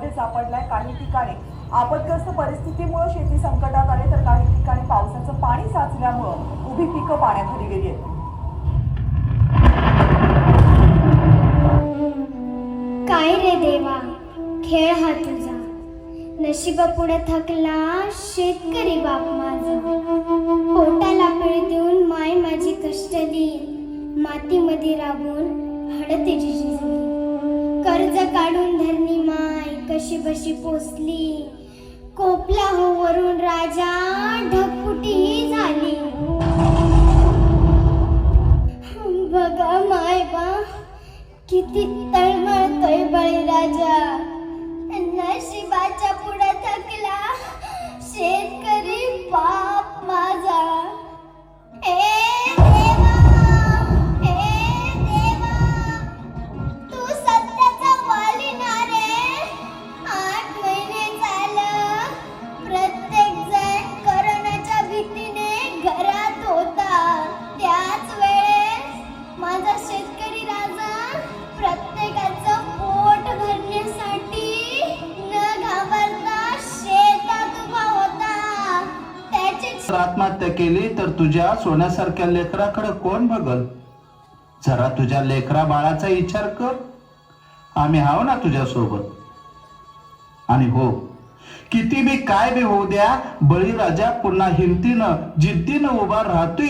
पाण्यामध्ये सापडलाय काही ठिकाणी. आपदग्रस्त परिस्थितीमुळे शेती संकटात आले तर काही ठिकाणी पावसाचं पाणी साचल्यामुळं उभी पिकं पाण्याखाली गेली आहेत. काय रे देवा? खेळ हा तुझा. नशीब पुढे थकला शेतकरी बाप माझा. पोटाला पीळ देऊन माय माझी कष्टली मातीमध्ये राबून हडते जिजी कर्ज काढून धरणी माय कशी बशी पोचली कोपला हो वरून राजा ढगफुटीही झाली. बघा माय बा किती तळमळतोय बळीराजा जर आत्महत्या केली तर तुझ्या सोन्यासारख्या लेकराकडे कोण बघल? जरा तुझ्या लेकरा बाळाचा विचार कर. आम्ही हाव ना तुझ्या सोबत आणि हो किती बी काय बी होऊ द्या बळीराजा पुन्हा हिमतीनं जिद्दीनं उभा राहतोय